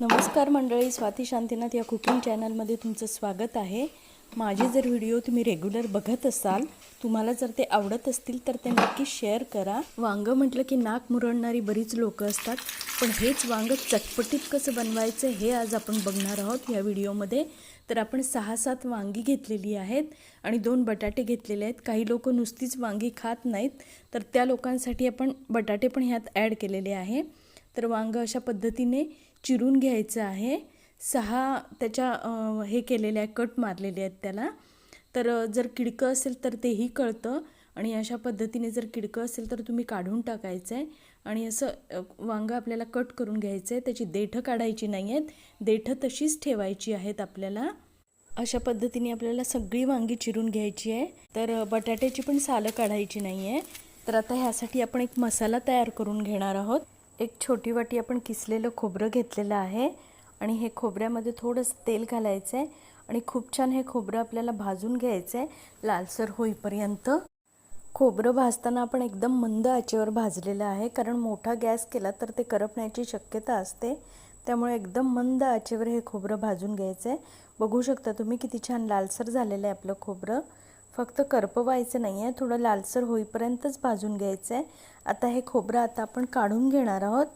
नमस्कार मंडळी स्वाती शांतीनाथ या कुकिंग चॅनलमध्ये तुमचं स्वागत आहे. माझे जर व्हिडिओ तुम्ही रेग्युलर बघत असाल तुम्हाला जर ते आवडत असतील तर ते नक्की शेअर करा. वांगं म्हटलं की नाक मुरडणारी बरीच लोकं असतात पण हेच वांगं चटपटीत कसं बनवायचं हे आज आपण बघणार आहोत या व्हिडिओमध्ये. तर आपण सहा सात वांगी घेतलेली आहेत आणि दोन बटाटे घेतलेले आहेत. काही लोक नुसतीच वांगी खात नाहीत तर त्या लोकांसाठी आपण बटाटे पण ह्यात ॲड केलेले आहे. तर वांगं अशा पद्धतीने चिरून घ्यायचं आहे. सहा त्याच्या हे केलेले आहे कट मारलेले आहेत त्याला. तर जर किडकं असेल तर तेही कळतं आणि अशा पद्धतीने जर किडकं असेल तर तुम्ही काढून टाकायचं आहे आणि असं वांगं आपल्याला कट करून घ्यायचं आहे. त्याची देठं काढायची नाही आहेत. देठं तशीच ठेवायची आहेत आपल्याला. अशा पद्धतीने आपल्याला सगळी वांगी चिरून घ्यायची आहे. तर बटाट्याची पण सालं काढायची नाही आहे. तर आता ह्यासाठी आपण एक मसाला तयार करून घेणार आहोत. एक छोटी वाटी आपण किसलेलं खोबरं घेतलेलं आहे आणि हे खोबऱ्यामध्ये थोडंसं तेल घालायचं आहे आणि खूप छान हे खोबरं आपल्याला भाजून घ्यायचं आहे लालसर होईपर्यंत. खोबरं भाजताना आपण एकदम मंद आचेवर भाजलेलं आहे कारण मोठा गॅस केला तर ते करपण्याची शक्यता असते. त्यामुळे एकदम मंद आचेवर हे खोबरं भाजून घ्यायचं आहे. बघू शकता तुम्ही किती छान लालसर झालेलं आहे आपलं खोबरं. फक्त करपवायचं नाही आहे थोडं लालसर होईपर्यंतच भाजून घ्यायचं आहे आता हे खोबरं आता आपण काढून घेणार आहोत.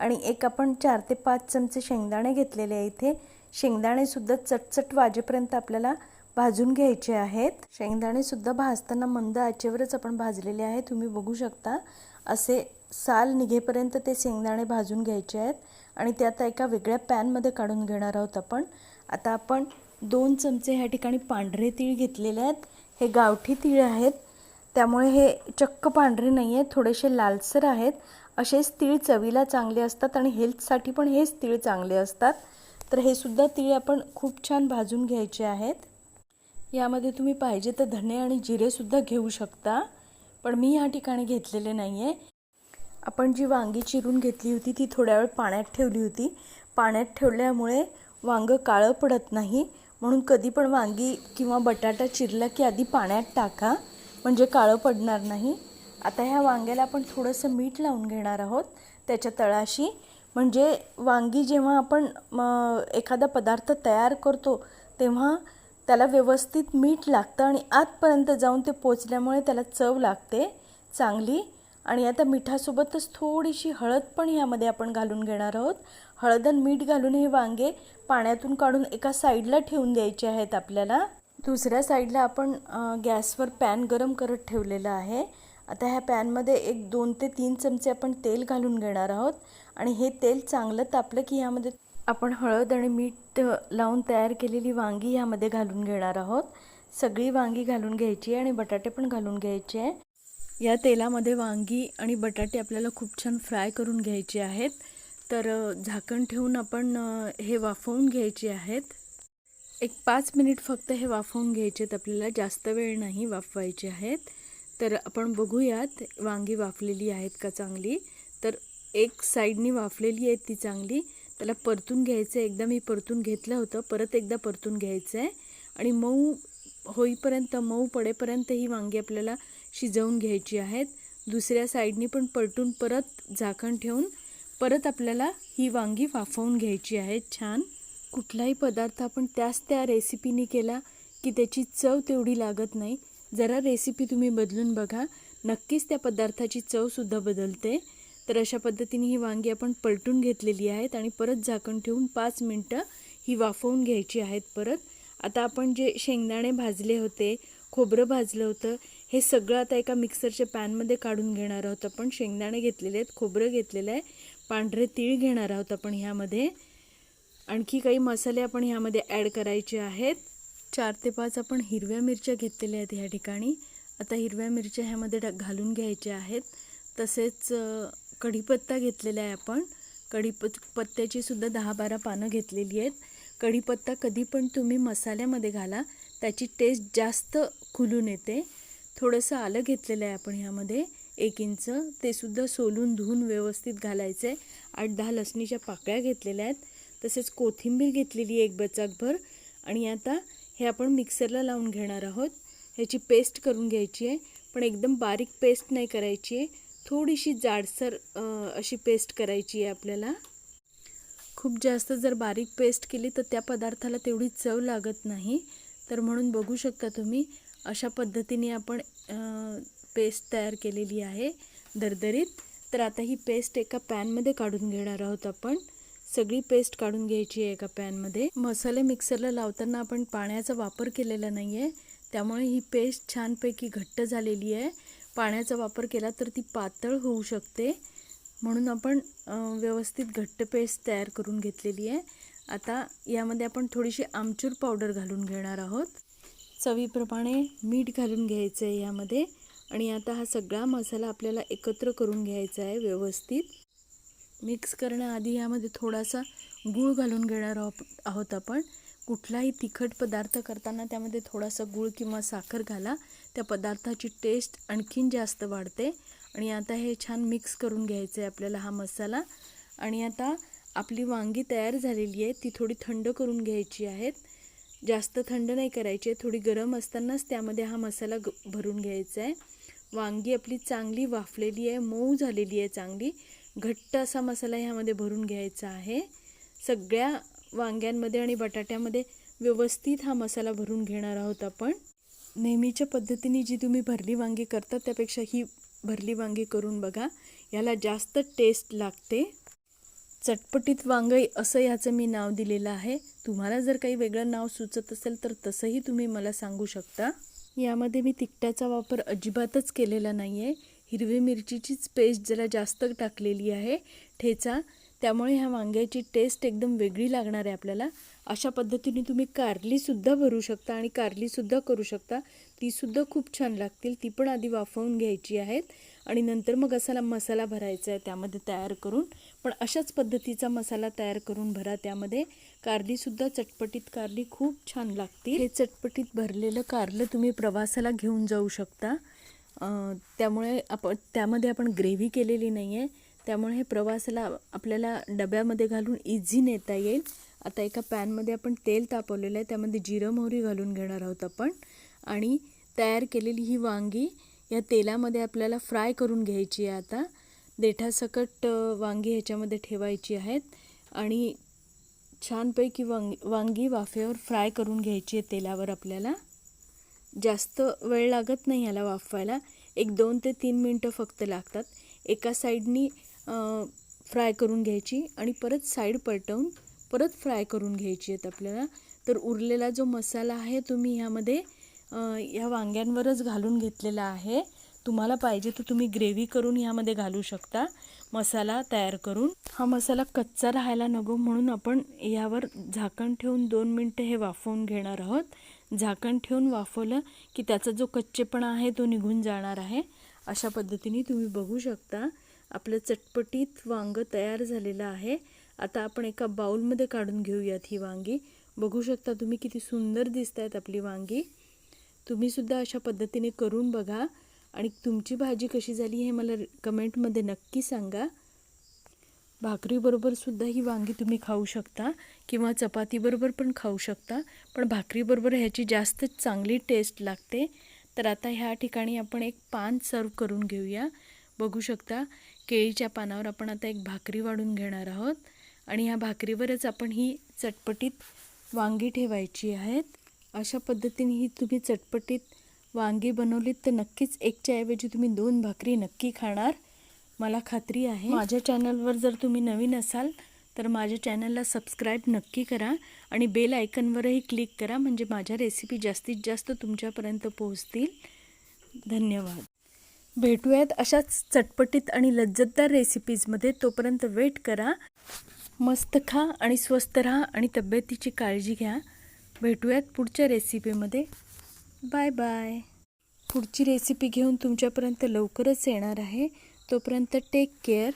आणि एक आपण चार ते पाच चमचे शेंगदाणे घेतलेले आहे इथे. शेंगदाणेसुद्धा चटचट वाजेपर्यंत आपल्याला भाजून घ्यायचे आहेत. शेंगदाणेसुद्धा भाजताना मंद आचेवरच आपण भाजलेले आहे तुम्ही बघू शकता. असे साल निघेपर्यंत ते शेंगदाणे भाजून घ्यायचे आहेत. आणि ते आता एका वेगळ्या पॅनमध्ये काढून घेणार आहोत आपण. आता आपण दोन चमचे ह्या ठिकाणी पांढरे तीळ घेतलेले आहेत. हे गावठी तीळ आहेत. त्यामुळे हे चक्क पांढरे नाही आहेत थोडेसे लालसर आहेत. असेच तीळ चवीला चांगले असतात आणि हेल्थसाठी पण हेच तीळ चांगले असतात. तर हे सुद्धा तीळ आपण खूप छान भाजून घ्यायचे आहेत. यामध्ये तुम्ही पाहिजे तर धणे आणि जिरेसुद्धा घेऊ शकता पण मी ह्या ठिकाणी घेतलेले नाही आहे आपण जी वांगी चिरून घेतली होती ती थोड्या वेळ पाण्यात ठेवली होती. पाण्यात ठेवल्यामुळे वांगं काळं पडत नाही. म्हणून कधी पण वांगी किंवा बटाटा चिरला की आधी पाण्यात टाका म्हणजे काळं पडणार नाही. आता ह्या वांग्याला आपण थोडंसं मीठ लावून घेणार आहोत त्याच्या तळाशी. म्हणजे वांगी जेव्हा आपण एखादा पदार्थ तयार करतो तेव्हा त्याला व्यवस्थित मीठ लागतं आणि आतपर्यंत जाऊन ते पोचल्यामुळे त्याला चव लागते चांगली. आणि आता मिठासोबतच थोडीशी हळद पण ह्यामध्ये आपण घालून घेणार आहोत. हळद आणि मीठ घालून हे वांगे पाण्यातून काढून एका साईडला ठेवून द्यायचे आहेत आपल्याला. दुसऱ्या साईडला आपण गॅसवर पॅन गरम करत ठेवलेलं आहे. आता ह्या पॅनमध्ये एक दोन ते तीन चमचे आपण तेल घालून घेणार आहोत. आणि हे तेल चांगलं तापलं की ह्यामध्ये आपण हळद आणि मीठ लावून तयार केलेली वांगी ह्यामध्ये घालून घेणार आहोत. सगळी वांगी घालून घ्यायची आहे आणि बटाटे पण घालून घ्यायचे आहे. या तेलामध्ये वांगी आणि बटाटे आपल्याला खूप छान फ्राय करून घ्यायचे आहेत. तर झाकण ठेवून आपण हे वाफवून घ्यायचे आहेत. एक पाच मिनिट फक्त हे वाफवून घ्यायचे आहेत. आपल्याला जास्त वेळ नाही वाफवायचे आहेत. तर आपण बघूयात वांगी वाफलेली आहेत का चांगली. तर एक साईडनी वाफलेली आहे ती चांगली. त्याला परतून घ्यायचं आहे. एकदा मी परतून घेतलं होतं. परत एकदा परतून घ्यायचं आहे. आणि मऊ होईपर्यंत मऊ पडेपर्यंत ही वांगी आपल्याला शिजवून घ्यायची आहेत. दुसऱ्या साईडनी पण पलटून परत झाकण ठेवून परत आपल्याला ही वांगी वाफवून घ्यायची आहेत छान. कुठलाही पदार्थ आपण त्याच त्या रेसिपीने केला की त्याची चव तेवढी लागत नाही. जरा रेसिपी तुम्ही बदलून बघा. नक्कीच त्या पदार्थाची चवसुद्धा बदलते. तर अशा पद्धतीने ही वांगी आपण पलटून घेतलेली आहेत आणि परत झाकण ठेवून पाच मिनटं ही वाफवून घ्यायची आहेत परत. आता आपण जे शेंगदाणे भाजले होते खोबरं भाजलं होतं. हे सगळं आता एका मिक्सरच्या पॅनमध्ये काढून घेणार आहोत आपण. शेंगदाणे घेतलेले आहेत खोबरं घेतलेलं आहे. पांढरे तीळ घेणार आहोत आपण ह्यामध्ये. आणखी काही मसाले आपण ह्यामध्ये ॲड करायचे आहेत. चार ते पाच आपण हिरव्या मिरच्या घेतलेल्या आहेत ह्या ठिकाणी. आता हिरव्या मिरच्या ह्यामध्ये घालून घ्यायच्या आहेत. तसेच कढीपत्ता घेतलेला आहे आपण. कढीपत् पत्त्याची सुद्धा दहा बारा पानं घेतलेली आहेत. कढीपत्ता कधी पण तुम्ही मसाल्यामध्ये घाला. त्याची टेस्ट जास्त खुलून येते. थोडंसं आलं घेतलेलं आहे आपण ह्यामध्ये. एक इंच. ते सुद्धा सोलून धुवून व्यवस्थित घालायचं. आहे आठ दहा लसणीच्या पाकळ्या घेतलेल्या आहेत. तसेच कोथिंबीर घेतलेली आहे एक बचाकभर. आणि आता हे आपण मिक्सरला लावून घेणार आहोत. ह्याची पेस्ट करून घ्यायची आहे. पण एकदम बारीक पेस्ट नाही करायची आहे. थोडीशी जाडसर अशी पेस्ट करायची आहे आपल्याला. खूप जास्त जर बारीक पेस्ट केली तर त्या पदार्थाला तेवढी चव लागत नाही. तर म्हणून बघू शकता तुम्ही अशा पद्धतीने आपण पेस्ट तयार केलेली आहे दरदरीत. तर आता ही पेस्ट एका पॅनमध्ये काढून घेणार आहोत आपण. सगळी पेस्ट काढून घ्यायची आहे एका पॅनमध्ये मसाले मिक्सरला लावताना आपण पाण्याचा वापर केलेला नाही आहे त्यामुळे ही पेस्ट छानपैकी घट्ट झालेली आहे. पाण्याचा वापर केला तर ती पातळ होऊ शकते. म्हणून आपण व्यवस्थित घट्ट पेस्ट तयार करून घेतलेली आहे. आता यामध्ये आपण थोडीशी आमचूर पावडर घालून घेणार आहोत. चवीप्रमाणे मीठ घालून घ्यायचं आहे यामध्ये. आणि आता हा सगळा मसाला आपल्याला एकत्र करून घ्यायचा आहे व्यवस्थित. मिक्स करण्याआधी यामध्ये थोडासा गूळ घालून घेणार आहोत आपण. कुठलाही तिखट पदार्थ करताना त्यामध्ये थोडासा गूळ किंवा साखर घाला. त्या पदार्थाची टेस्ट आणखीन जास्त वाढते. आणि आता हे छान मिक्स करून घ्यायचं आहे आपल्याला हा मसाला. आणि आता आपली वांगी तयार झालेली आहे ती थोडी थंड करून घ्यायची आहेत. जास्त थंड नाही करायची आहे थोडी गरम असतानाच त्यामध्ये हा मसाला ग भरून घ्यायचा आहे. वांगी आपली चांगली वाफलेली आहे मऊ झालेली आहे चांगली. घट्ट असा मसाला ह्यामध्ये भरून घ्यायचा आहे. सगळ्या वांग्यांमध्ये आणि बटाट्यामध्ये व्यवस्थित हा मसाला भरून घेणार आहोत आपण. नेहमीच्या पद्धतीने जी तुम्ही भरली वांगी करता त्यापेक्षा ही भरली वांगी करून बघा. याला जास्त टेस्ट लागते. चटपटीत वांगई असं याचं मी नाव दिलेलं आहे. तुम्हाला जर काही वेगळं नाव सुचत असेल तर तसंही तुम्ही मला सांगू शकता. यामध्ये मी तिखटाचा वापर अजिबातच केलेला नाही आहे हिरवी मिरचीचीच पेस्ट जरा जास्त टाकलेली आहे. ठेचा. त्यामुळे ह्या वांग्याची टेस्ट एकदम वेगळी लागणार आहे आपल्याला. अशा पद्धतीने तुम्ही कारलीसुद्धा भरू शकता आणि कारलीसुद्धा करू शकता. तीसुद्धा खूप छान लागतील. ती पण आधी वाफवून घ्यायची आहेत. आणि नंतर मग असाला मसाला भरायचा आहे त्यामध्ये तयार करून. पण अशाच पद्धतीचा मसाला तयार करून भरा. त्यामध्ये कारलीसुद्धा चटपटीत कारली खूप छान लागते हे चटपटीत भरलेलं कारलं तुम्ही प्रवासाला घेऊन जाऊ शकता. त्यामुळे आपण त्यामध्ये आपण ग्रेव्ही केलेली नाही आहे त्यामुळे हे प्रवासाला आपल्याला डब्यामध्ये घालून इझी नेता येईल. आता एका पॅनमध्ये आपण तेल तापवलेलं आहे. त्यामध्ये जिरं मोहरी घालून घेणार आहोत आपण. आणि तयार केलेली ही वांगी या तेलामध्ये आपल्याला फ्राय करून घ्यायची आहे आता. देठासकट वांगी ह्याच्यामध्ये ठेवायची आहेत आणि छानपैकी वांगी वांगी वाफेवर फ्राय करून घ्यायची आहे तेलावर आपल्याला. जास्त वेळ लागत नाही याला वाफवायला. एक दोन ते तीन मिनटं फक्त लागतात. एका साईडनी फ्राय करून घ्यायची आणि परत साईड पलटवून परत फ्राय करून घ्यायची आहेत आपल्याला. तर उरलेला जो मसाला आहे तुम्ही ह्यामध्ये ह्या वांग्यांवरच घालून घेतलेला आहे. तुम्हाला पाहिजे तर तुम्ही ग्रेव्ही करून ह्यामध्ये घालू शकता. मसाला तयार करून. हा मसाला कच्चा राहायला नको म्हणून आपण यावर झाकण ठेवून दोन मिनटं हे वाफवून घेणार आहोत. झाकण ठेवून वाफवलं की त्याचा जो कच्चेपणा आहे तो निघून जाणार आहे. अशा पद्धतीने तुम्ही बघू शकता. आपलं चटपटीत वांग तयार झालेलं आहे. आता आपण एका बाऊलमध्ये काढून घेऊयात ही वांगी. बघू शकता तुम्ही किती सुंदर दिसत आहेत आपली वांगी. तुम्हीसुद्धा अशा पद्धतीने करून बघा. आणि तुमची भाजी कशी झाली हे मला कमेंटमध्ये नक्की सांगा. भाकरीबरोबरसुद्धा ही वांगी तुम्ही खाऊ शकता किंवा चपातीबरोबर पण खाऊ शकता पण भाकरीबरोबर ह्याची जास्त चांगली टेस्ट लागते. तर आता ह्या ठिकाणी आपण एक पान सर्व करून घेऊया. बघू शकता केळीच्या पानावर आपण आता एक भाकरी वाढून घेणार आहोत आणि ह्या भाकरीवरच आपण ही चटपटीत वांगी ठेवायची आहेत. अशा पद्धतीने ही तुम्ही चटपटीत वांगी बनवलीत तर नक्कीच एकच्या ऐवजी तुम्ही दोन भाकरी नक्की खाणार. मला खात्री आहे. माझ्या चॅनलवर जर तुम्ही नवीन असाल तर माझ्या चॅनलला सबस्क्राईब नक्की करा आणि बेल आयकनवरही क्लिक करा म्हणजे माझ्या रेसिपी जास्तीत जास्त तुमच्यापर्यंत पोहोचतील. धन्यवाद. भेटूयात अशाच चटपटीत आणि लज्जतदार रेसिपीजमध्ये तोपर्यंत वेट करा. मस्त खा आणि स्वस्त राहा आणि तब्येतीची काळजी घ्या. भेटूयात पुढच्या रेसिपीमध्ये बाय बाय. पुढची रेसिपी घेऊन तुमच्यापर्यंत लवकरच येणार आहे. तोपर्यंत टेक केअर